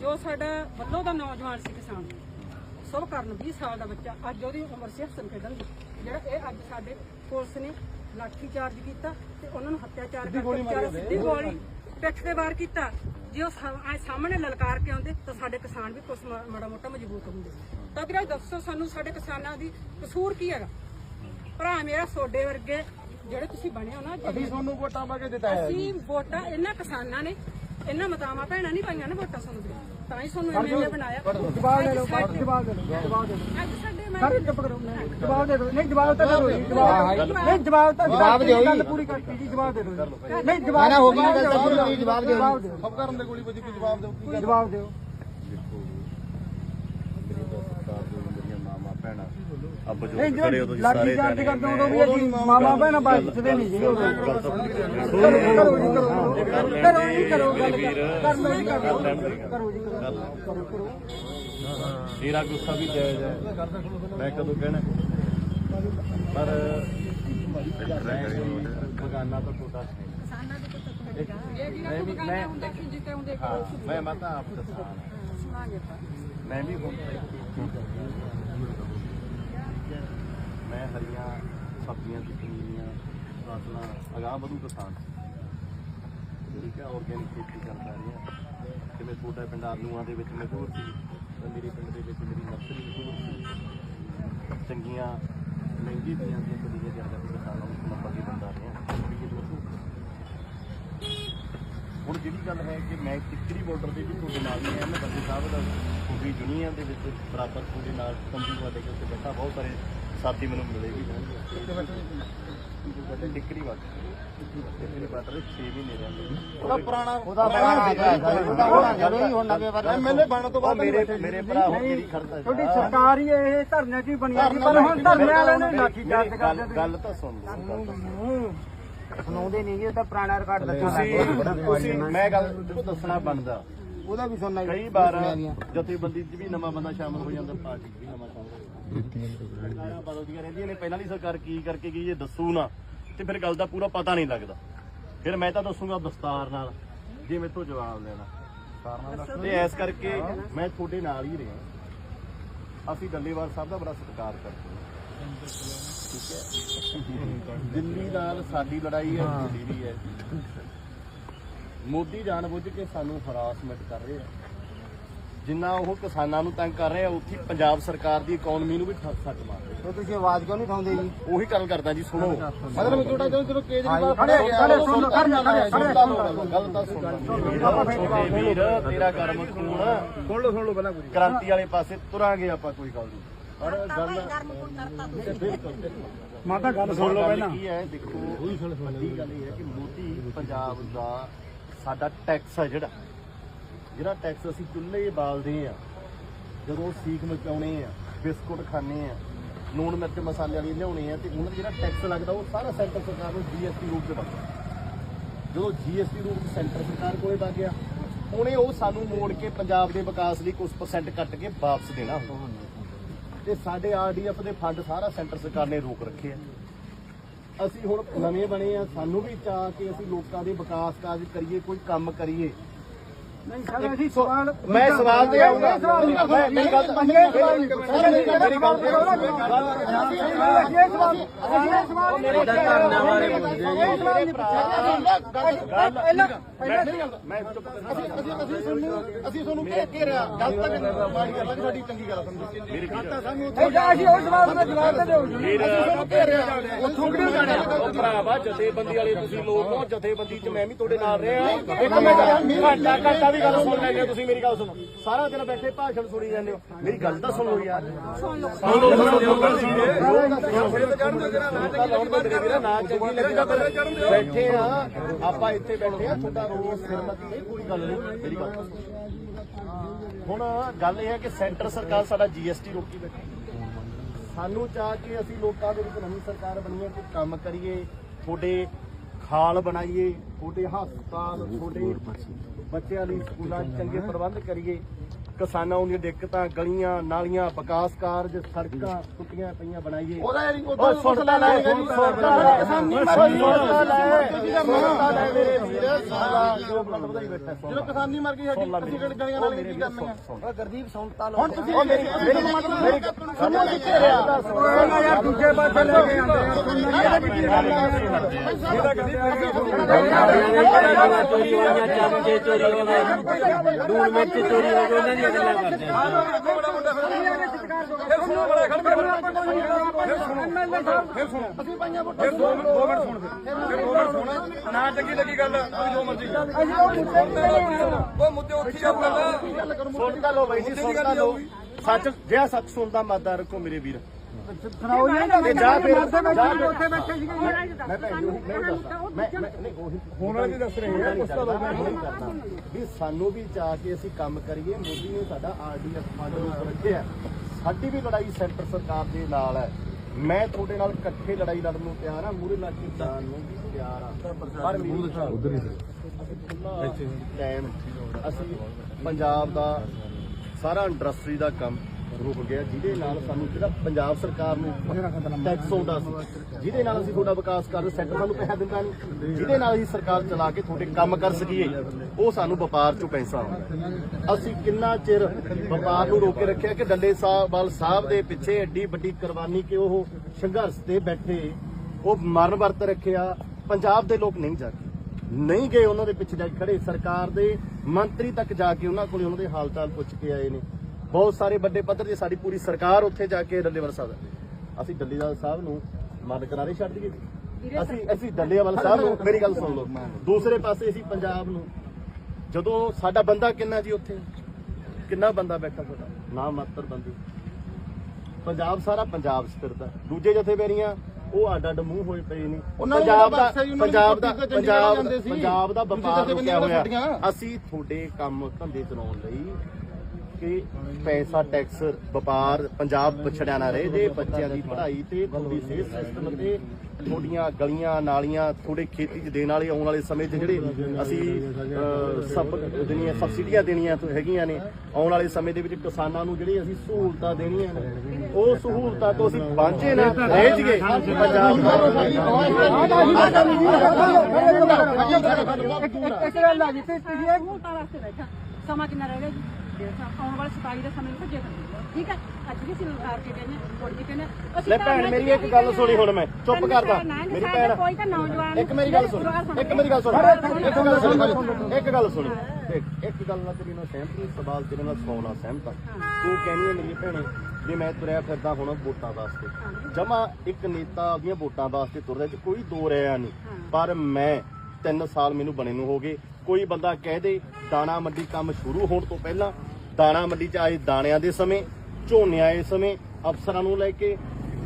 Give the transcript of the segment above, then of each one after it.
ਜੋ ਸਾਡਾ ਵੱਲੋਂ ਦਾ ਨੌਜਵਾਨ ਸੀ ਕਿਸਾਨ ਸਭ ਕਰਨ 20 ਸਾਲ ਦਾ ਬੱਚਾ ਅੱਜ ਉਹਦੀ ਉਮਰ ਸੀ ਹਸਨ ਖੇਡਣ ਦੀ। ਜਿਹੜਾ ਇਹ ਅੱਜ ਸਾਡੇ ਪੁਲਿਸ ਨੇ ਲਾਠੀ ਚਾਰਜ ਕੀਤਾ ਤੇ ਉਹਨਾਂ ਨੂੰ ਹੱਤਿਆਚਾਰ ਕਰਕੇ ਵਿਚਾਰਾ ਸਿੱਧੀ ਗੋਲੀ ਪਿੱਠ ਤੇ ਵਾਰ ਕੀਤਾ। ਜੇ ਉਹ ਸਾਹਮਣੇ ਲਲਕਾਰ ਕੇ ਆਉਂਦੇ ਤਾਂ ਸਾਡੇ ਕਿਸਾਨ ਵੀ ਕੁਛ ਮਾ- ਮਾੜਾ ਮੋਟਾ ਮਜ਼ਬੂਤ ਹੁੰਦੇ ਤਾਂ ਵੀਰੇ ਦੱਸੋ ਸਾਨੂੰ ਸਾਡੇ ਕਿਸਾਨਾਂ ਦੀ ਕਸੂਰ ਕੀ ਹੈਗਾ? ਭਰਾ ਮੇਰਾ ਸੋਡੇ ਵਰਗੇ ਜਿਹੜੇ ਤੁਸੀਂ ਬਣੇ ਹੋ ਨਾ ਅਸੀਂ ਤੁਹਾਨੂੰ ਵੋਟਾਂ ਪਾ ਕੇ ਦਿੱਤਾ ਹੈ ਅਸੀਂ ਵੋਟਾਂ ਇਹਨਾਂ ਕਿਸਾਨਾਂ ਨੇ ਇਹਨਾਂ ਮਤਾਵਾਂ ਭੈਣਾਂ ਨਹੀਂ ਪਾਈਆਂ ਨਾ ਵੋਟਾਂ ਸਾਨੂੰ। ਤਾਂ ਹੀ ਸਾਨੂੰ ਐਮਐਲਏ ਬਣਾਇਆ। ਜਵਾਬ ਦੇ ਦਿਓ ਜਵਾਬ ਦੇ ਦਿਓ ਜਵਾਬ ਦੇ ਦਿਓ। ਅੱਜ ਸਾਡੇ ਮੈਂ ਸਾਰੇ ਚੁੱਪ ਕਰੋ। ਜਵਾਬ ਦੇ ਦਿਓ। ਨਹੀਂ ਜਵਾਬ ਤਾਂ ਦਿਓ ਜੀ, ਜਵਾਬ ਨਹੀਂ ਜਵਾਬ ਤਾਂ ਜਵਾਬ ਦਿਓ ਜੀ। ਗੱਲ ਪੂਰੀ ਕਰਤੀ ਜੀ ਜਵਾਬ ਦੇ ਦਿਓ। ਨਹੀਂ ਜਵਾਬ ਨਾ ਹੋ ਗਈ ਗੱਲ ਤਾਂ ਪੂਰੀ ਜਵਾਬ ਦਿਓ। ਜਵਾਬ ਦਿਓ। ਸਭ ਕਰਨ ਦੇ ਗੋਲੀ ਵੱਜੀ ਕੋਈ ਜਵਾਬ ਦਿਓ? ਕੀ ਜਵਾਬ ਦਿਓ ਮੇਰੀ ਤਾਂ ਸਰਕਾਰ ਜੋ ਮੇਰੀਆਂ ਮਾਮਾ ਭੈਣਾਂ ਅੱਬ ਜੋ ਖੜੇ ਉਦੋਂ ਜੀ ਲਾਠੀ ਚਾਰਜ ਕਰਦੇ ਉਦੋਂ ਵੀ ਅਸੀਂ ਮਾਮਾ ਭੈਣਾਂ ਬਚਦੇ ਨਹੀਂ ਜੀ ਉਦੋਂ ਕਰੋ। ਜੀ ਕਰੋ ਕਰੋ ਜੀ ਕਰੋ ਗੱਲ ਕਰ ਲਓ ਜੀ ਕਰ ਕਰੋ ਜੀ ਕਰੋ ਕਰੋ ਤੇਰਾ ਗੁੱਸਾ ਵੀ ਜਾਇਜ਼ ਹੈ ਮੈਂ ਕਦੋਂ ਕਹਿਣਾ ਪਰ ਬਗਾਨਾ ਤਾਂ ਟੋਟਾ ਇਹ ਵੀ ਨਾ ਬਗਾਨਾ ਹੁੰਦਾ ਕਿ ਜਿੱਤੇ ਹੁੰਦੇ ਹਾਂ ਮੈਂ ਮੈਂ ਤਾਂ ਆਪ ਦੱਸਾਂ ਸੁਣਾਂਗੇ ਤਾਂ ਮੈਂ ਵੀ ਹੁਣ ਮੈਂ ਹਰੀਆਂ ਸਬਜ਼ੀਆਂ ਦੀ ਪਨੀਰੀਆਂ ਫਸਲਾਂ ਅਗਾਹ ਵਧੂ ਕਿਸਾਨ। ਠੀਕ ਹੈ ਆਰਗੈਨਿਕ ਖੇਤੀ ਕਰਦਾ ਰਿਹਾ ਜਿਵੇਂ ਛੋਟਾ ਪਿੰਡ ਆਲੂਆਂ ਦੇ ਵਿੱਚ ਮਸ਼ਹੂਰ ਸੀ, ਤਾਂ ਮੇਰੇ ਪਿੰਡ ਦੇ ਵਿੱਚ ਮੇਰੀ ਨਰਸਰੀ ਮਸ਼ਹੂਰ ਸੀ। ਚੰਗੀਆਂ, ਮਹਿੰਗੀ ਦੀਆਂ ਦੀਆਂ ਪਨੀਰੀਆਂ ਜ਼ਿਆਦਾ ਕਿਸਾਨਾਂ ਨੂੰ ਨੰਬਰ ਦੀ ਬੰਦਾ ਰਿਹਾ। ਹੁਣ ਜਿਹੜੀ ਗੱਲ ਹੈ ਕਿ ਮੈਂ ਟਿੱਕਰੀ ਬਾਰਡਰ ਦੇ ਵੀ ਤੁਹਾਡੇ ਨਾਲ ਹੀ ਹਾਂ, ਮੈਂ ਸਾਹਿਬ ਦਾ ਪੂਰੀ ਦੁਨੀਆ ਦੇ ਵਿੱਚ ਬਰਾਬਰ ਤੁਹਾਡੇ ਨਾਲ, ਤੰਬੂ ਵਾਲੇ ਕੇ ਉੱਤੇ ਬੈਠਾ ਬਹੁਤ ਸਾਰੇ ਸਾਥੀ ਮੈਨੂੰ ਮਿਲੇ ਵੀ ਹੋਣਗੇ ਟਿੱਕਰੀ ਬਾਰਡਰ ਟਿੱਕਰੀ ਬਾਰਡਰ ਦੇ 6 ਮਹੀਨੇ ਰਹਿੰਦੇ ਉਹਦਾ ਪੁਰਾਣਾ ਉਹਦਾ ਪੁਰਾਣਾ ਉਹਦਾ ਹੋਣਾ ਜਦੋਂ ਹੀ ਹੁਣ ਨਵੇਂ ਵਾਰ ਐਮਐਲਏ ਬਣਨ ਤੋਂ ਬਾਅਦ ਮੇਰੇ ਮੇਰੇ ਭਰਾ ਹੁਣ ਕਿਹੜੀ ਖੜਦਾ ਤੁਹਾਡੀ ਸਰਕਾਰ ਹੀ ਇਹ ਧਰਨੇ 'ਚ ਹੀ ਬਣੀ ਆ। ਜੀ ਪਰ ਹੁਣ ਧਰਨੇ ਵਾਲਿਆਂ ਨੇ ਲਾਠੀ ਚਾਰਜ ਗੱਲ ਕਰਦੇ ਗੱਲ ਤਾਂ ਸੁਣ ਲਓ ਗੱਲ ਤਾਂ ਸੁਣ। ਸੁਣਾਉਂਦੇ ਨਹੀਂ ਜੀ ਉਹ ਤਾਂ ਪੁਰਾਣਾ ਰਿਕਾਰਡ ਦੱਸਣਾ ਤੁਸੀਂ ਮੈਂ ਗੱਲ ਦੱਸਣਾ ਬਣਦਾ। ਉਹਦਾ ਵੀ ਸੁਣਨਾ ਕਈ ਵਾਰ ਜਥੇਬੰਦੀ 'ਚ ਵੀ ਨਵਾਂ ਬੰਦਾ ਸ਼ਾਮਲ ਹੋ ਜਾਂਦਾ ਪਾਰਟੀ 'ਚ ਵੀ ਨਵਾਂ ਸ਼ਾਮਲ ਸਰਕਾਰਾਂ ਬਦਲਦੀਆਂ ਰਹਿੰਦੀਆਂ ਨੇ ਪਹਿਲਾਂ ਦੀ ਸਰਕਾਰ ਕੀ ਕਰਕੇ ਗਈ ਇਹ ਦੱਸੂ ਨਾ ਤੇ ਫਿਰ ਗੱਲ ਦਾ ਪੂਰਾ ਪਤਾ ਨਹੀਂ ਲੱਗਦਾ। ਫਿਰ ਮੈਂ ਤਾਂ ਦੱਸੂਗਾ ਦਸਤਾਰ ਨਾਲ ਜੇ ਮੇਰੇ ਤੋਂ ਜਵਾਬ ਲੈਣਾ। ਤੇ ਐਸ ਕਰਕੇ ਮੈਂ ਤੁਹਾਡੇ ਨਾਲ ਹੀ ਰਿਹਾ। ਅਸੀਂ ਡੱਲੇਵਾਲ ਸਾਹਿਬ ਦਾ ਬੜਾ ਸਤਿਕਾਰ ਕਰਦੇ ਹਾਂ। ਠੀਕ ਹੈ। ਦਿੱਲੀ ਨਾਲ ਸਾਡੀ ਲੜਾਈ ਹੈ ਦਿੱਲੀ ਦੀ ਹੈ। ਮੋਦੀ ਜਾਣਬੁੱਝ ਕੇ ਸਾਨੂੰ ਹਰਾਸਮੈਂਟ ਕਰ ਰਹੇ ਆ। ਜਿੰਨਾ ਉਹ ਕਿਸਾਨਾਂ ਨੂੰ ਤੰਗ ਕਰ ਰਹੇ ਆ ਉੱਥੇ ਪੰਜਾਬ ਸਰਕਾਰ ਦੀ ਇਕਨੋਮੀ ਨੂੰ ਵੀ ਸੱਟ ਮਾਰ ਰਹੇ ਤੇ ਤੁਸੀਂ ਆਵਾਜ਼ ਕਿਉਂ ਨਹੀਂ ਉਠਾਉਂਦੇ ਜੀ। ਉਹੀ ਗੱਲ ਕਰਦਾ ਜੀ ਸੁਣੋ। ਮਤਲਬ ਤੁਹਾਡਾ ਜਦੋਂ ਜਦੋਂ ਕੇਜਰੀਵਾਲ ਖੜੇ ਖੜੇ ਸੁਣ ਗੱਲ ਤਾਂ ਸੁਣ ਵੀਰ ਤੇਰਾ ਕਰਮ ਖੂਨ ਸੁਣ ਲਓ ਸੁਣ ਲਓ ਪਹਿਲਾਂ ਕ੍ਰਾਂਤੀ ਵਾਲੇ ਪਾਸੇ ਤੁਰਾਂਗੇ ਆਪਾਂ ਕੋਈ ਗੱਲ ਨਹੀਂ। ਪਰ ਗੱਲ ਮਾਤਾ ਗੱਲ ਸੁਣ ਲਓ ਪਹਿਲਾਂ। ਕੀ ਹੈ ਦੇਖੋ ਵੱਡੀ ਗੱਲ ਇਹ ਹੈ ਕਿ ਮੋਦੀ ਪੰਜਾਬ ਦਾ ਸਾਡਾ ਟੈਕਸ ਹੈ ਜਿਹੜਾ। ਜਿਹੜਾ ਟੈਕਸ ਅਸੀਂ ਚੁੱਲ੍ਹੇ ਬਾਲਦੇ ਆ, ਜਦੋਂ ਸੀਖ ਮਚਾਉਣੇ ਆ, ਬਿਸਕੁਟ ਖਾਣੇ ਆ, ਲੂਣ ਮਿਰਚ ਮਸਾਲੇ ਵਾਲੀ ਲਿਆਉਣੇ ਆ, ਤੇ ਉਹਨਾਂ ਦਾ ਜਿਹੜਾ ਟੈਕਸ ਲੱਗਦਾ ਉਹ ਸਾਰਾ ਸੈਂਟਰ ਸਰਕਾਰ ਨੂੰ ਜੀਐਸਟੀ ਰੂਪ ਚ ਬਣਦਾ ਜਦੋਂ ਜੀਐਸਟੀ ਰੂਪ ਚ ਸੈਂਟਰ ਸਰਕਾਰ ਕੋਲੇ ਵਗ ਗਿਆ, ਉਹਨੇ ਉਹ ਸਾਨੂੰ ਮੋੜ ਕੇ ਪੰਜਾਬ ਦੇ ਵਿਕਾਸ ਲਈ ਕੁਝ ਪਰਸੈਂਟ ਕੱਟ ਕੇ ਵਾਪਸ ਦੇਣਾ। ਤੇ ਸਾਡੇ ਆਰਡੀਐਫ ਦੇ ਫੰਡ ਸਾਰਾ ਸੈਂਟਰ ਸਰਕਾਰ ਨੇ ਰੋਕ ਰੱਖੇ ਆ। ਅਸੀਂ ਹੁਣ ਨਵੇਂ ਬਣੇ ਆ, ਸਾਨੂੰ ਵੀ ਚਾਹ ਕਿ ਅਸੀਂ ਲੋਕਾਂ ਦੇ ਵਿਕਾਸ ਕਾਰਜ ਕਰੀਏ, ਕੋਈ ਕੰਮ ਕਰੀਏ ਨਹੀਂ ਸਰ ਅਸੀਂ ਸਵਾਲ ਮੈਂ ਸਵਾਲ ਤੇ ਆਉਂਗਾ ਮੈਂ ਮੇਰੀ ਗੱਲ ਕਰੋ ਮੇਰੀ ਗੱਲ ਪਹਿਲਾਂ ਮੈਂ ਅਸੀਂ ਅਸੀਂ ਅਸੀਂ ਤੁਹਾਨੂੰ ਅਸੀਂ ਤੁਹਾਨੂੰ ਗੱਲ ਤਾਂ ਆ ਕਿ ਸਾਡੀ ਚੰਗੀ ਗੱਲ ਸਮਝੋ ਮੇਰੀ ਗੱਲ ਤਾਂ ਸਾਨੂੰ ਇਹ ਜਾ ਅਸੀਂ ਉਹ ਸਵਾਲ ਦਾ ਜਵਾਬ ਤਾਂ ਦਿਓ ਉੱਥੋਂ ਭਰਾਵਾ ਜਥੇਬੰਦੀ ਵਾਲੇ ਤੁਸੀਂ ਲੋਕ ਹੋ ਜਥੇਬੰਦੀ 'ਚ ਮੈਂ ਵੀ ਤੁਹਾਡੇ ਨਾਲ ਰਿਹਾ ਇੱਕ ਮਿੰਟ ਘੰਟਾ ਘੰਟਾ ਵੀ ਗੱਲ ਸੁਣ ਲੈਂਦੇ ਹੋ ਤੁਸੀਂ ਮੇਰੀ ਗੱਲ ਸੁਣੋ। ਸਾਰਾ ਦਿਨ ਬੈਠੇ ਭਾਸ਼ਣ ਸੁਣੀ ਜਾਂਦੇ ਹੋ। ਮੇਰੀ ਗੱਲ ਤਾਂ ਸੁਣੋ ਯਾਰ। ਸੁਣ ਲਓ ਸੁਣ ਲਓ ਸੁਣ ਲਓ ਨਾ ਚੰਗੀ ਲੱਗੀ ਤਾਂ ਫਿਰ ਬੈਠੇ ਆ। ਆਪਾਂ ਇੱਥੇ ਬੈਠੇ ਆ ਤੁਹਾਡਾ ਰੋਜ਼ ਸਿਰਮਤੀ ਨਹੀਂ ਕੋਈ ਗੱਲ ਨਹੀਂ ਮੇਰੀ ਗੱਲ ਸੁਣੋ। ਹੁਣ ਗੱਲ ਇਹ ਹੈ ਕਿ ਸੈਂਟਰ ਸਰਕਾਰ ਸਾਡਾ ਜੀਐਸਟੀ ਰੋਕੀ ਬੈਠੀ। ਸਾਨੂੰ ਚਾਹ ਕੇ ਅਸੀਂ ਲੋਕਾਂ ਦੇ ਵਿੱਚ ਨਵੀਂ ਸਰਕਾਰ ਬਣੀਏ ਕੋਈ ਕੰਮ ਕਰੀਏ ਤੁਹਾਡੇ ਹਾਲ ਬਣਾਈਏ ਤੁਹਾਡੇ ਹਸਪਤਾਲ ਤੁਹਾਡੇ ਬੱਚਿਆਂ ਲਈ ਸਕੂਲਾਂ 'ਚ ਚੰਗੇ ਪ੍ਰਬੰਧ ਕਰੀਏ। ਕਿਸਾਨਾਂ ਨੂੰ ਦਿੱਕਤਾਂ ਗਲੀਆਂ ਨਾਲੀਆਂ ਵਿਕਾਸ ਕਾਰਜ ਸੜਕਾਂ ਟੁੱਟੀਆਂ ਪਈਆਂ ਬਣਾਈਏ ਉਹਦਾ ਯਾਰੀ ਸੁਣਦਾ ਕਿਸਾਨੀ ਮਰ ਗਈ ਜਦੋਂ ਕਿਸਾਨੀ ਮਰ ਸਾਡੀ ਅਸੀਂ ਕਿਹੜੀ ਗਲੀਆਂ ਨਾਲ ਕੀ ਕਰਨੀਆਂ ਗਰਦੀਪ ਸੁਣਤਾ ਲੋ ਹੁਣ ਤੁਸੀਂ ਮੇਰੀ ਮੇਰੀ ਮੇਰੀ ਸੁਣੋ ਕਿੱਥੇ ਰਿਹਾ ਯਾਰ ਦੂਜੇ ਪਾਸੇ ਲੈ ਕੇ ਆਉਂਦੇ ਚੋਰੀ ਹੋ ਗਿਆ ਚਮਚੇ ਚੋਰੀ ਹੋ ਗਈ ਉਹਨਾਂ ਗੱਲਾਂ ਕਰਦੇ ਆ ਅਸੀਂ ਪਾਈਆਂ ਵੋਟਾਂ ਦੋ ਮਿੰਟ ਦੋ ਮਿੰਟ ਸੁਣ ਫਿਰ ਦੋ ਮਿੰਟ ਸੁਣ ਨਾ ਚੰਗੀ ਲੱਗੀ ਗੱਲ ਤੁਸੀਂ ਜੋ ਮਰਜ਼ੀ ਉਹ ਮੁੱਦੇ ਉੱਥੇ ਆ ਸੁਣਦਾ ਲੋ ਬਾਈ ਜੀ ਸੁਣਦਾ ਲੋ ਸੱਚ ਜਿਆ ਸੱਚ ਸੁਣਦਾ ਮਾਦਾ ਰੱਖੋ ਮੇਰੇ ਵੀਰ। ਸੁਣਾਓ ਜੀ ਤੇ ਜਾ ਫਿਰ ਜਾ ਫਿਰ। ਉੱਥੇ ਬੈਠੇ ਸੀਗੇ ਮੈਂ ਭੈਣ ਜੀ ਨਹੀਂ ਦੱਸਦਾ ਮੈਂ ਮੈਂ ਨਹੀਂ ਉਹੀ ਹੁਣ ਵਾਲੀ ਦੱਸ ਰਹੇ ਆ ਪੁੱਛਦਾ ਨਹੀਂ ਕਰਦਾ ਵੀ ਸਾਨੂੰ ਵੀ ਚਾਹ ਕੇ ਅਸੀਂ ਕੰਮ ਕਰੀਏ ਮੋਦੀ ਨੇ ਸਾਡਾ ਆਰਡੀਐਸ ਫੰਡ ਰੋਕ ਰੱਖਿਆ ਸਾਡੀ ਵੀ ਲੜਾਈ ਸੈਂਟਰ ਸਰਕਾਰ ਦੇ ਨਾਲ ਹੈ। ਮੈਂ ਤੁਹਾਡੇ ਨਾਲ ਇਕੱਠੇ ਲੜਾਈ ਲੜਨ ਨੂੰ ਤਿਆਰ ਹਾਂ ਮੂਰੇ ਲੱਗ ਕੇ ਜਾਣ ਨੂੰ ਵੀ ਤਿਆਰ ਹਾਂ। ਪਰ ਮੇਰੀ ਉਧਰ ਹੀ ਟਾਈਮ ਅਸੀਂ ਪੰਜਾਬ ਦਾ ਸਾਰਾ ਇੰਡਸਟਰੀ ਦਾ ਕੰਮ ਰੁਕ ਗਿਆ। ਜਿਹਦੇ ਨਾਲ ਸਾਨੂੰ ਜਿਹੜਾ ਪੰਜਾਬ ਸਰਕਾਰ ਨੂੰ ਟੈਕਸ ਆਉਂਦਾ ਸੀ। ਜਿਹਦੇ ਨਾਲ ਅਸੀਂ ਤੁਹਾਡਾ ਵਿਕਾਸ ਕਰਦੇ ਸੈਂਟਰ ਸਾਨੂੰ ਪੈਸਾ ਦਿੰਦਾ ਨਹੀਂ। ਜਿਹਦੇ ਨਾਲ ਅਸੀਂ ਸਰਕਾਰ ਚਲਾ ਕੇ ਤੁਹਾਡੇ ਕੰਮ ਕਰ ਸਕੀਏ ਉਹ ਸਾਨੂੰ ਵਪਾਰ ਚੋਂ ਪੈਸਾ ਆਉਂਦਾ ਅਸੀਂ ਕਿੰਨਾ ਚਿਰ ਵਪਾਰ ਨੂੰ ਰੋਕ ਰੱਖਿਆ ਕਿ ਡੱਲੇ ਸਾਹਿਬ ਵਾਲ ਸਾਹਿਬ ਦੇ ਪਿੱਛੇ ਐਡੀ ਵੱਡੀ ਕੁਰਬਾਨੀ ਕਿ ਉਹ ਸੰਘਰਸ਼ ਤੇ ਬੈਠੇ ਉਹ ਮਰਨ ਵਰਤ ਰੱਖਿਆ। ਪੰਜਾਬ ਦੇ ਲੋਕ ਨਹੀਂ ਜਾ ਕੇ ਨਹੀਂ ਗਏ ਉਹਨਾਂ ਦੇ ਪਿੱਛੇ ਜਾ ਕੇ ਖੜੇ। ਸਰਕਾਰ ਦੇ ਮੰਤਰੀ ਤੱਕ ਜਾ ਕੇ ਉਹਨਾਂ ਕੋਲੇ ਉਹਨਾਂ ਦੇ ਹਾਲ ਚਾਲ ਪੁੱਛ ਕੇ ਆਏ ਨੇ। ਬਹੁਤ ਸਾਰੇ ਵੱਡੇ ਪੱਧਰ ਤੇ ਸਾਡੀ ਪੂਰੀ ਸਰਕਾਰ ਉੱਥੇ ਜਾ ਕੇ ਡੱਲੇਵਾਲ ਸਾਹਿਬ ਅਸੀਂ ਡੱਲੇਵਾਲ ਸਾਹਿਬ ਨੂੰ ਮਨ ਕਰਾਰੇ ਛੱਡ ਦਈਏ। ਅਸੀਂ ਅਸੀਂ ਡੱਲੇਵਾਲ ਸਾਹਿਬ ਨੂੰ ਮੇਰੀ ਗੱਲ ਸੁਣ ਲਓ। ਦੂਸਰੇ ਪਾਸੇ ਅਸੀਂ ਪੰਜਾਬ ਨੂੰ। ਜਦੋਂ ਸਾਡਾ ਬੰਦਾ ਕਿੰਨਾ ਜੀ ਉੱਥੇ? ਕਿੰਨਾ ਬੰਦਾ ਬੈਠਾ ਸਾਡਾ ਨਾ ਮਾਤਰ ਬੰਦੇ। ਪੰਜਾਬ ਸਾਰਾ ਪੰਜਾਬ ਸਥਿਰਦਾ ਦੂਜੇ ਜਥੇਬੇਰੀਆਂ ਉਹ ਅੱਡ ਅੱਡ ਮੂੰਹ ਹੋਏ ਪਏ ਨੇ। ਪੰਜਾਬ ਦਾ ਪੰਜਾਬ ਦਾ ਪੰਜਾਬ ਦਾ ਵਪਾਰ ਰੁਕਿਆ ਹੋਇਆ। ਅਸੀਂ ਤੁਹਾਡੇ ਕੰਮ ਧੰਦੇ ਚਲਾਉਣ ਲਈ ਕਿ ਪੈਸਾ ਟੈਕਸ ਵਪਾਰ ਪੰਜਾਬ ਪਛੜਿਆ ਨਾ ਰਹੇ ਜੇ ਬੱਚਿਆਂ ਦੀ ਪੜ੍ਹਾਈ ਤੇ ਤੁਹਾਡੀ ਸਿਹਤ ਸਿਸਟਮ ਤੇ ਤੁਹਾਡੀਆਂ ਗਲੀਆਂ ਨਾਲੀਆਂ ਤੁਹਾਡੇ ਖੇਤੀ 'ਚ ਦੇਣ ਵਾਲੇ ਆਉਣ ਵਾਲੇ ਸਮੇਂ 'ਚ ਜਿਹੜੇ ਅਸੀਂ ਸਭ ਦੇਣੀਆਂ ਸਬਸਿਡੀਆਂ ਦੇਣੀਆਂ ਤੋਂ ਹੈਗੀਆਂ ਨੇ ਆਉਣ ਵਾਲੇ ਸਮੇਂ ਦੇ ਵਿੱਚ ਕਿਸਾਨਾਂ ਨੂੰ ਜਿਹੜੀ ਅਸੀਂ ਸਹੂਲਤਾਂ ਦੇਣੀਆਂ ਨੇ ਉਹ ਸਹੂਲਤਾਂ ਤੋਂ ਅਸੀਂ ਵਾਂਝੇ ਨਾ ਰਹਿ ਜੀਏ ਪੰਜਾਬ ਇੱਕ ਗੱਲ ਆ ਜੀ ਤੇ ਤੁਸੀਂ ਇਹ ਵੋਟਾਂ ਵਾਸਤੇ ਬੈਠਾ ਸਮਾਂ ਕਿੰਨਾ ਰਹਿ ਗਿਆ ਜੀ ਡੇਢ ਸਾਲ ਆਉਣ ਵਾਲੇ 27 ਦਾ ਸਮੇਂ ਨੂੰ ਭੱਜੇ ਕਰਦੇ ਠੀਕ ਹੈ? ਅੱਜ ਵੀ ਅਸੀਂ ਲਲਕਾਰ ਕੇ ਕਹਿੰਦੇ ਹੁਣ ਵੀ ਕਹਿੰਦੇ ਅਸੀਂ ਲੈ ਭੈਣ ਮੇਰੀ ਇੱਕ ਗੱਲ ਸੁਣੀ ਹੁਣ ਮੈਂ ਚੁੱਪ ਕਰਦਾ। ਮੇਰੀ ਭੈਣ। ਕੋਈ ਤਾਂ ਨੌਜਵਾਨ ਇੱਕ ਮੇਰੀ ਗੱਲ ਸੁਣ ਇੱਕ ਮੇਰੀ ਗੱਲ ਸੁਣ। ਇੱਕ ਗੱਲ ਸੁਣ। ਇੱਕ ਗੱਲ ਸੁਣ। ਇੱਕ- ਗੱਲ ਨਾਲ ਤੇਰੀ ਨਾਲ ਸਹਿਮਤ ਨਹੀਂ ਸਵਾਲ ਤੇਰੇ ਨਾਲ ਸੌ ਨਾਲ ਸਹਿਮਤ ਹਾਂ। ਤੂੰ ਕਹਿੰਦੀ ਹੈ ਮੇਰੀ ਭੈਣੇ ਜੇ ਮੈਂ ਤੁਰਿਆ ਫਿਰਦਾ ਹੁਣ ਵੋਟਾਂ ਵਾਸਤੇ ਜਮਾ ਇੱਕ ਨੇਤਾ ਆਪਦੀਆਂ ਵੋਟਾਂ ਵਾਸਤੇ ਤੁਰਦਾ ਚ ਕੋਈ ਦੋ ਰਿਆ ਨਹੀਂ। ਪਰ ਮੈਂ 3 ਸਾਲ ਮੈਨੂੰ ਬਣੇ ਨੂੰ ਹੋ ਗਏ। ਕੋਈ ਬੰਦਾ ਕਹਿ ਦੇ ਦਾਣਾ ਮੰਡੀ ਕੰਮ ਸ਼ੁਰੂ ਹੋਣ ਤੋਂ ਪਹਿਲਾਂ ਦਾਣਾ ਮੰਡੀ ਚ ਆਏ ਦਾਣਿਆਂ ਦੇ ਸਮੇਂ ਝੋਨੇ ਆਏ ਸਮੇਂ ਅਫਸਰਾਂ ਨੂੰ ਲੈ ਕੇ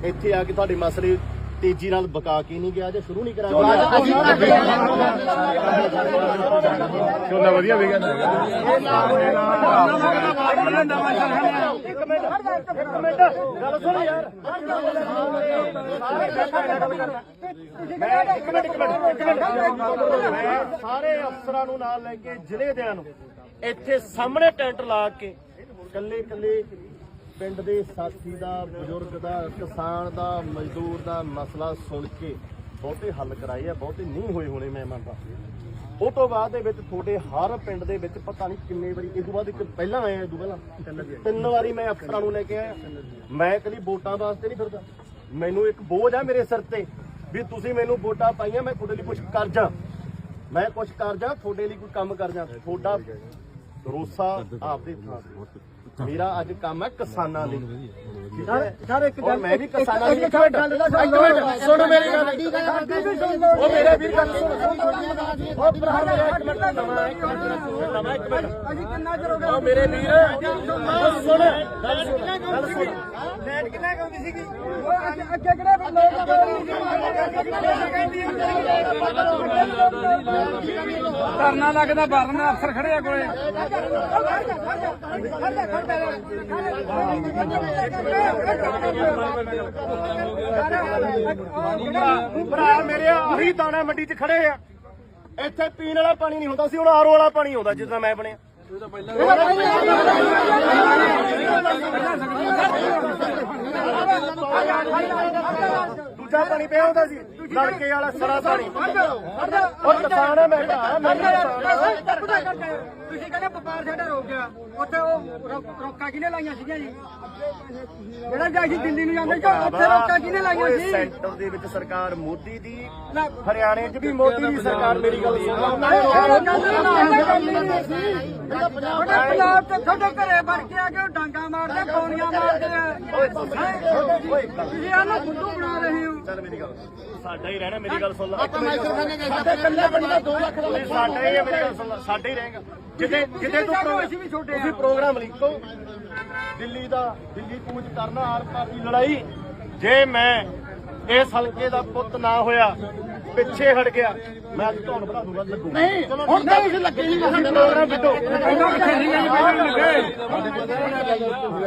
ਇੱਥੇ ਆ ਕੇ ਤੁਹਾਡੇ ਮਸਲੇ ਤੇਜ਼ੀ ਨਾਲ ਬਕਾ ਕੇ ਨਹੀਂ ਗਿਆ ਜਾਂ ਸ਼ੁਰੂ ਨਹੀਂ ਕਰਾਇਆ ਚੋਲਾ ਵਧੀਆ ਵੀ ਇੱਕ ਮਿੰਟ ਇੱਕ ਮਿੰਟ ਗੱਲ ਸੁਣ ਯਾਰ ਮੈਂ ਇੱਕ ਮਿੰਟ ਇੱਕ ਮਿੰਟ ਇੱਕ ਮਿੰਟ। ਮੈਂ ਸਾਰੇ ਅਫਸਰਾਂ ਨੂੰ ਨਾਲ ਲੈ ਕੇ ਜ਼ਿਲ੍ਹੇ ਦਿਆਂ ਨੂੰ ਇੱਥੇ ਸਾਹਮਣੇ ਟੈਂਟ ਲਾ ਕੇ ਇਕੱਲੇ ਇਕੱਲੇ ਪਿੰਡ ਦੇ ਸਾਥੀ ਦਾ, ਬਜ਼ੁਰਗ ਦਾ, ਕਿਸਾਨ ਦਾ, ਮਜ਼ਦੂਰ ਦਾ ਮਸਲਾ ਸੁਣ ਕੇ ਬਹੁਤੇ ਹੱਲ ਕਰਾਏ ਆ, ਬਹੁਤੇ ਨਹੀਂ ਹੋਏ ਹੋਣੇ ਮੈਂ ਮੰਨਦਾ ਉਹ ਤੋਂ ਬਾਅਦ ਦੇ ਵਿੱਚ ਤੁਹਾਡੇ ਹਰ ਪਿੰਡ ਦੇ ਵਿੱਚ ਪਤਾ ਨਹੀਂ ਕਿੰਨੇ ਵਾਰੀ, ਇਸ ਤੋਂ ਬਾਅਦ ਇੱਕ ਪਹਿਲਾਂ ਆਇਆ ਇਸ ਤੋਂ ਪਹਿਲਾਂ। ਤਿੰਨ ਵਾਰੀ ਮੈਂ ਅਫਸਰਾਂ ਨੂੰ ਲੈ ਕੇ ਆਇਆ। ਮੈਂ ਕਦੀ ਵੋਟਾਂ ਵਾਸਤੇ ਨਹੀਂ ਫਿਰਦਾ। ਮੈਨੂੰ ਇੱਕ ਬੋਝ ਆ ਮੇਰੇ ਸਿਰ ਤੇ ਵੀ ਤੁਸੀਂ ਮੈਨੂੰ ਵੋਟਾਂ ਪਾਈਆਂ, ਮੈਂ ਤੁਹਾਡੇ ਲਈ ਕੁਝ ਕਰ ਜਾ। ਮੈਂ ਕੁਝ ਕਰ ਜਾ, ਤੁਹਾਡੇ ਲਈ ਕੋਈ ਕੰਮ ਕਰ ਜਾ। ਤੁਹਾਡਾ ਭਰੋਸਾ ਆਪਦੇ ਥਾਂ ਤੇ। ਮੇਰਾ ਅੱਜ ਕੰਮ ਹੈ ਕਿਸਾਨਾਂ ਲਈ। ਠੀਕ ਹੈ? ਸਰ ਇੱਕ ਔਰ ਮੈਂ ਵੀ ਕਿਸਾਨਾਂ ਲਈ ਇੱਕ ਮਿੰਟ। ਇੱਕ ਮਿੰਟ। ਸੁਣ ਮੇਰੀ ਗੱਲ। ਉਹ ਮੇਰੇ ਵੀਰ ਗੱਲ ਸੁਣ ਉਹ ਭਰਾ ਮੇਰਾ ਇੱਕ ਮਿੰਟ ਨਵਾਂ ਇੱਕ ਮਿੰਟ ਨਵਾਂ ਇੱਕ ਮਿੰਟ ਅਸੀਂ ਕਿੰਨਾ ਚਿਰ ਹੋ ਗਿਆ? ਉਹ ਮੇਰੇ ਵੀਰ ਉਹ ਸੁਣ। ਗੱਲ ਸੁਣ ਗੱਲ ਸੁਣ। ਲੈਟ ਕਿੰਨਾ ਕਾਉਂਦੀ ਸੀਗੀ? ਅੱਗੇ ਕਿਹੜੇ ਧਰਨਾ ਲੱਗਦਾ ਬਰਨ ਅਫਸਰ ਖੜੇ ਆ ਕੋਲੇ। ਭਰਾ ਮੇਰੇ ਅਸੀਂ ਦਾਣਾ ਮੰਡੀ 'ਚ ਖੜੇ ਆ। ਇੱਥੇ ਪੀਣ ਵਾਲਾ ਪਾਣੀ ਨਹੀਂ ਹੁੰਦਾ ਸੀ, ਹੁਣ ਆਰਓ ਵਾਲਾ ਪਾਣੀ ਆਉਂਦਾ ਜਿੱਦਾਂ ਮੈਂ ਬਣਿਆ। ਪਹਿਲਾਂ ਦੂਜਾ ਪਾਣੀ ਪਿਆ ਹੁੰਦਾ ਸੀ ਨਲਕੇ ਵਾਲਾ ਸੜਾ ਪਾਣੀ ਉਹ ਕਿਸਾਨ ਹੈ ਮੈਂ ਕਿਹਾ ਮੈਂ ਵੀ ਕਿਸਾਨ ਹਾਂ। ਤੁਸੀਂ ਕਹਿੰਦੇ ਵਪਾਰ ਸਾਡਾ ਰੁਕ ਗਿਆ ਉੱਥੇ ਉਹ ਰੋ- ਰੋਕਾਂ ਕਿਹਨੇ ਲਾਈਆਂ ਸੀਗੀਆਂ ਜੀ ਜਿਹੜਾ ਜਾਂ ਅਸੀਂ ਦਿੱਲੀ ਨੂੰ ਜਾਂਦੇ ਸੀ ਉੱਥੇ ਰੋਕਾਂ ਕਿਹਨੇ ਲਾਈਆਂ ਓਏ ਸੀ ਸੈਂਟਰ ਦੇ ਵਿੱਚ ਸਰਕਾਰ ਮੋਦੀ ਦੀ ਹਰਿਆਣੇ 'ਚ ਵੀ ਮੋਦੀ ਦੀ ਸਰਕਾਰ ਮੇਰੀ ਗੱਲ ਸੁਣੋ ਉਹਨਾਂ ਨੇ ਤੁਹਾਡੇ ਪੰਜਾਬ ਤੇ ਤੁਹਾਡੇ ਘਰੇ ਵੜ ਕੇ ਆ ਕੇ ਉਹ ਡਾਂਗਾ ਮਾਰਦੇ ਪੌਣੀਆਂ ਮਾਰਦੇ ਆ ਓਏ ਤੁਸੀਂ ਆਨੂੰ ਬੁੱਧੂ ਬਣਾ ਰਹੇ ਹੋ ਚੱਲ ਮੇਰੀ ਗੱਲ ਸਾਡਾ ਹੀ ਰਹਿਣਾ ਮੇਰੀ ਗੱਲ ਸੁਣ ਲੈ। ਆਪਾਂ ਮਾਈਕਰੋਫੋਨ ਗਏ ਸਾਡੇ ਕੱਲੇ ਬਣੀ ਦਾ 2 ਲੱਖ ਦਾ ਓਏ ਸਾਡਾ ਹੀ ਹੈ ਮੇਰੀ ਗੱਲ ਸੁਣ ਲੈ। ਸਾਡਾ ਹੀ ਰਹੇਗਾ। ਜਿੱਦੇ ਜਿੱਦੇ ਤੂੰ ਪ੍ਰੋ- ਅਸੀਂ ਵੀ ਛੋਟੇ ਆ। ਤੁਸੀਂ ਪ੍ਰੋਗਰਾਮ ਲਿਖੋ। ਦਿੱਲੀ ਦਾ ਦਿੱਲੀ ਕੂਚ ਕਰਨਾ ਆਰ ਪਾਰ ਦੀ ਲੜਾਈ। ਜੇ ਮੈਂ ਇਸ ਹਲਕੇ ਦਾ ਪੁੱਤ ਨਾ ਹੋਇਆ ਪਿੱਛੇ ਹਟ ਗਿਆ। ਮੈਂ ਅੱਜ ਤੁਹਾਨੂੰ ਬਣਾ ਦੂੰਗਾ ਲੱਗੂ ਨਹੀਂ ਹੁਣ ਤਾਂ ਤੁਸੀਂ ਲੱਗੇ ਨਹੀਂ। ਸਾਡੇ ਪ੍ਰੋਗਰਾਮ ਵਿੱਢੋ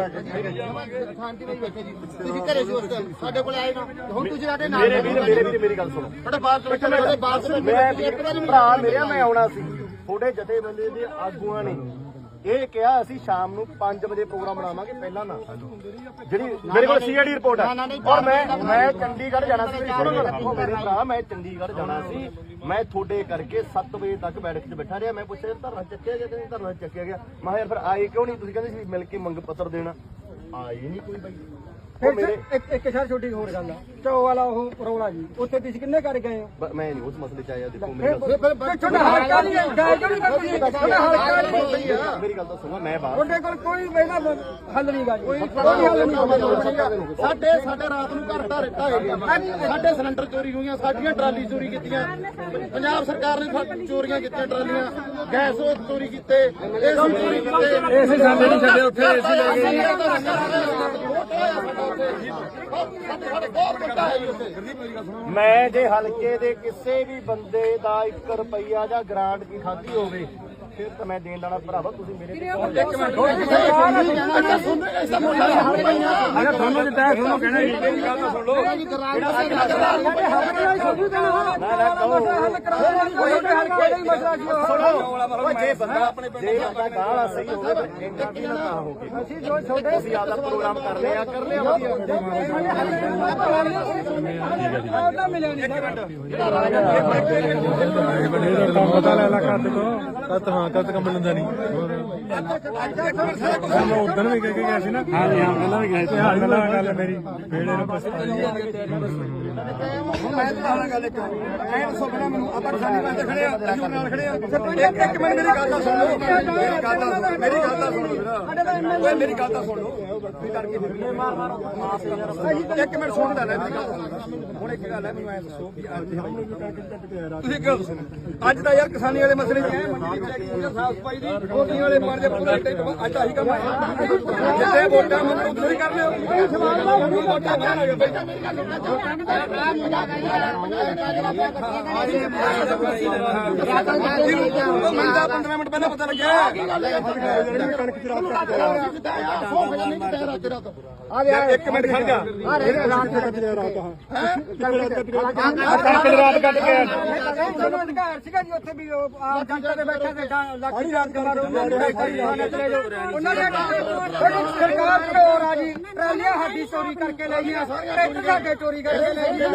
ਸ਼ਾਂਤੀ ਨਹੀਂ ਬੈਠੇ ਜੀ ਤੁਸੀਂ ਘਰੇ ਸੀ ਉਸ ਟਾਈਮ ਸਾਡੇ ਕੋਲ ਆਏ ਨਾ ਹੁਣ ਤੁਸੀਂ ਸਾਡੇ ਨਾਲ ਮੇਰੇ ਵੀਰ ਮੇਰੇ ਵੀਰ ਮੇਰੀ ਗੱਲ ਸੁਣੋ। ਤੁਹਾਡੇ ਬਾਅਦ ਵਿੱਚ ਤੁਹਾਡੇ ਬਾਅਦ ਵਿੱਚ ਮੈਂ ਇੱਕ ਵਾਰੀ ਭਰਾ ਮੇਰਿਆ ਮੈਂ ਆਉਣਾ ਸੀ। ਤੁਹਾਡੇ ਜਥੇਬੰਦੀ ਦੇ ਆਗੂਆਂ ਨੇ ਇਹ ਕਿਹਾ ਅਸੀਂ ਸ਼ਾਮ ਨੂੰ 5 ਵਜੇ ਪ੍ਰੋਗਰਾਮ ਬਣਾਵਾਂਗੇ ਪਹਿਲਾਂ ਨਾ। ਜਿਹੜੀ ਮੇਰੇ ਕੋਲ ਸੀਆਈਡੀ ਰਿਪੋਰਟ ਹੈ। ਔਰ ਮੈਂ ਮੈਂ ਚੰਡੀਗੜ੍ਹ ਜਾਣਾ ਸੀ। ਸੁਣੋ ਮੇਰੇ ਭਰਾ ਮੈਂ ਚੰਡੀਗੜ੍ਹ ਜਾਣਾ ਸੀ। ਮੈਂ ਤੁਹਾਡੇ ਕਰਕੇ 7 ਵਜੇ ਤੱਕ ਬੈਠਕ 'ਚ ਬੈਠਾ ਰਿਹਾ। ਮੈਂ ਪੁੱਛਿਆ ਧਰਨਾ ਚੱਕਿਆ ਗਿਆ ਕਹਿੰਦੇ ਧਰਨਾ ਚੱਕਿਆ ਗਿਆ? ਮੈਂ ਯਾਰ ਫਿਰ ਆਏ ਕਿਉਂ ਨਹੀਂ? ਤੁਸੀਂ ਕਹਿੰਦੇ ਸੀ ਮਿਲ ਕੇ ਮੰਗ ਪੱਤਰ ਦੇਣਾ। ਆਏ ਨਹੀਂ ਕੋਈ ਬਾਈ। ਮੇਰੇ ਇੱਕ ਇੱਕ ਸ਼ਾਰ ਛੋਟੀ ਹੋਰ ਗੱਲ ਆ। ਚੋ ਵਾਲਾ ਉਹ ਰੌਲਾ ਜੀ ਉੱਥੇ ਤੁਸੀਂ ਕਿੰਨੇ ਕਰ ਗਏ ਹੋ? ਬ- ਮੈਂ ਨਹੀਂ ਉਸ ਮਸਲੇ 'ਚ ਆਇਆ ਦੇਖੋ ਮੇਰੀ ਗੱਲ ਫਿਰ ਤੁਹਾਡਾ ਹਲਕਾ ਨਹੀਂ ਹੈ ਗਏ ਕਿਉਂ ਨਹੀਂ ਕਰਦੇ ਤੁਹਾਡਾ ਹਲਕਾ ਨਹੀਂ ਹੈ। ਮੇਰੀ ਗੱਲ ਤਾਂ ਸੁਣੋ ਮੈਂ ਬਾਹਰ ਤੁਹਾਡੇ ਕੋਲ ਕੋਈ ਇਹਦਾ ਹੱਲ ਨਹੀਂ ਗਾ ਜੀ। ਕੋਈ ਹੱਲ ਨਹੀਂ ਸਾਡੇ ਸਾਡੇ ਰਾਤ ਨੂੰ ਘਰ ਢਾਰੇ ਢਾਏ ਗਏ ਸਾਡੇ ਸਿਲੰਡਰ ਚੋਰੀ ਹੋਈਆਂ ਸਾਡੀਆਂ ਟਰਾਲੀ ਚੋਰੀ ਕੀਤੀਆਂ। ਪੰਜਾਬ ਸਰਕਾਰ ਨੇ ਸਾ- ਚੋਰੀਆਂ ਕੀਤੀਆਂ ਟਰਾਲੀਆਂ। ਗੈਸ ਉਹ ਚੋਰੀ ਕੀਤੇ ਏਸੀ ਚੋਰੀ ਕੀਤੇ। ਏਸੀ ਸਾਡੇ ਨਹੀਂ ਛੱਡੇ ਉੱਥੇ ਏਸੀ ਲੈ ਗਏ ਮੈਂ ਜੇ ਹਲਕੇ ਦੇ ਕਿਸੇ ਵੀ ਬੰਦੇ ਦਾ 1 ਰੁਪਈਆ ਜਾਂ ਗ੍ਰਾਂਟ ਕੀ ਖਾਧੀ ਹੋਵੇ ਫਿਰ ਤਾਂ ਮੈਂ ਦੇਣ ਲੈਣਾ ਭਰਾਵਾ ਤੁਸੀਂ ਮੇਰੇ ਤੇ ਇੱਕ ਮਿੰਟ ਅੱਛਾ ਸੁਣ ਐਸਾ ਪਈਆਂ ਅਰੇ ਤੁਹਾਨੂੰ ਜਿੱਦਾਂ ਤੁਹਾਨੂੰ ਕਹਿਣਾ ਜੀ ਮੇਰੀ ਗੱਲ ਤਾਂ ਸੁਣ ਲਓ ਜੇ ਬੰਦਾ ਆਪਣੇ ਜੇ ਬੰਦਾ ਗਾਲਾ ਸਹੀ ਹੋਵੇ ਇੰਨਾ ਵੀ ਨਾ ਹੋਵੇ ਅਸੀਂ ਜੋ ਛੋਟੇ ਅਸੀਂ ਆਪਦਾ ਪ੍ਰੋਗਰਾਮ ਕਰ ਲਿਆ ਕਰ ਲਿਆ ਵਧੀਆ ਤੋਂ ਕੱਦ ਹਾਂ ਕੱਦ ਕੰਮ ਲੈਂਦਾ ਨਹੀਂ। ਮੈਂ ਉਦੋਂ ਵੀ ਕਹਿ ਕੇ ਗਿਆ ਸੀ ਨਾ। ਹਾਂ ਜੀ ਹਾਂ ਪਹਿਲਾਂ ਵੀ ਗਏ ਸੀ। ਹਾਂ ਪਹਿਲਾਂ ਗੱਲ ਮੇਰੀ। ਬੇੜੇ ਨੂੰ ਪਛਤਾਈ ਮੈਂ ਤਾਂ ਹਾਲਾਂ ਗੱਲ ਇੱਕ ਐ ਦੱਸੋ ਪਹਿਲਾਂ ਮੈਨੂੰ ਆਪਾਂ ਕਿਸਾਨੀ ਵਾਸਤੇ ਖੜੇ ਆ ਅਸੀਂ ਨਾਲ ਖੜੇ ਆ। ਇੱਕ ਇੱਕ ਮਿੰਟ ਮੇਰੀ ਗੱਲ ਤਾਂ ਸੁਣ ਲਓ। ਮੇਰੀ ਗੱਲ ਤਾਂ ਸੁਣ ਮੇਰੀ ਗੱਲ ਤਾਂ ਸੁਣ ਲਓ ਮੇਰੀ ਗੱਲ ਤਾਂ ਸੁਣ ਲਓ। ਤੁਸੀਂ ਇੱਕ ਮਿੰਟ ਸੁਣ ਲੈ ਮੇਰੀ ਗੱਲ ਸੁਣ ਹੁਣ ਇੱਕ ਗੱਲ ਹੈ ਮੈਨੂੰ ਐ ਦੱਸੋ ਵੀ ਅੱਜ ਤੁਸੀਂ ਇੱਕ ਗੱਲ ਸੁਣੋ ਅੱਜ ਦਾ ਯਾਰ ਕਿਸਾਨੀ ਵਾਲੇ ਮਸਲੇ 'ਚ ਐ ਮੰਡੀ ਲੈ ਕੇ ਸਾਫ਼ ਸਫ਼ਾਈ ਦੀ ਵੋਟਿੰਗ ਵਾਲੇ ਮਾਰ ਜੇ ਪੂਰਾ ਟਿਕ ਅੱਜ ਆਹੀ ਕੰਮ ਹੈ ਜਿੱਥੇ ਵੋਟਾਂ ਮੰਗੋ ਹੀ ਕਰ ਲਿਓ ਵੋਟਾਂ ਪਾਣਗੇ ਮੈਨੂੰ ਤਾਂ 15 ਮਿੰਟ ਪਹਿਲਾਂ ਪਤਾ ਲੱਗਿਆ ਇੱਕ ਮਿੰਟ ਖੜ ਜਾ। ਦੀ ਰਾਤ ਕੱਟ ਕੇ ਤੁਹਾਨੂੰ ਅਧਿਕਾਰ ਸੀਗਾ ਜੀ ਉੱਥੇ ਵੀ ਉਹ ਆਪ ਜਨਤਾ ਦੇ ਬੈਠੇ ਤੇ ਡਾ- ਲਾਠੀ ਚਾਰਜ ਮਾਰੋ ਉਹਨਾਂ ਦੇ ਸਰਕਾਰ ਚੋਰ ਆ ਜੀ। ਟਰਾਲੀਆਂ ਸਾਡੀ ਚੋਰੀ ਕਰਕੇ ਲੈ ਗਈਆਂ। ਟਰੈਕਟਰ ਸਾਡੇ ਚੋਰੀ ਕਰਕੇ ਲੈ ਗਈਆਂ।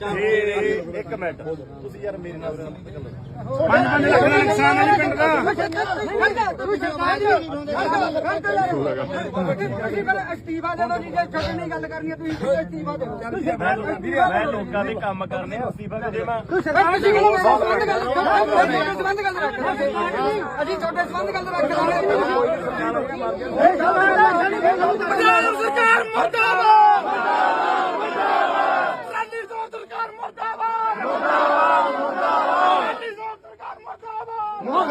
ਆ ਇਹ ਇੱਕ ਮਿੰਟ। ਤੁਸੀਂ ਯਾਰ ਮੇਰੇ ਨਾਲ ਪੰਜ ਪੰਜ ਲੱਖ ਦਾ ਨੁਕਸਾਨ ਹੈ ਜੀ ਪਿੰਡ ਦਾ। ਤੁਸੀਂ ਪਹਿਲਾਂ ਅਸਤੀਫਾ ਦੇ ਦਿਓ ਜੀ ਜੇ ਛੱਡਣ ਦੀ ਗੱਲ ਕਰਨੀ ਹੈ ਤੁਸੀਂ ਅਸਤੀਫਾ ਦੇ ਦਿਓ ਮੈਂ ਮੈਂ ਲੋਕਾਂ ਦੇ ਕੰਮ ਕਰਨੇ ਆ ਅਸਤੀਫਾ ਕਦੇ ਮੈਂ ਅਸੀਂ ਕਿਹਨੂੰ ਗੱਲ ਸੰਬੰਧ ਗੱਲ ਰੱਖਦੇ ਅਸੀਂ ਤੁਹਾਡੇ ਸੰਬੰਧ ਗੱਲ ਰੱਖ ਪੰਜਾਬ ਸਰਕਾਰ। ਮਰਦਾਬਾਦ ਸਾਡੀ ਸੋਚ ਸਰਕਾਰ ਮਰਦਾਬਾਦ ਮਰਦਾਬਾਦ ਮਰਦਾਬਾਦ ਸਾਡੀ ਸੋਚ ਸਰਕਾਰ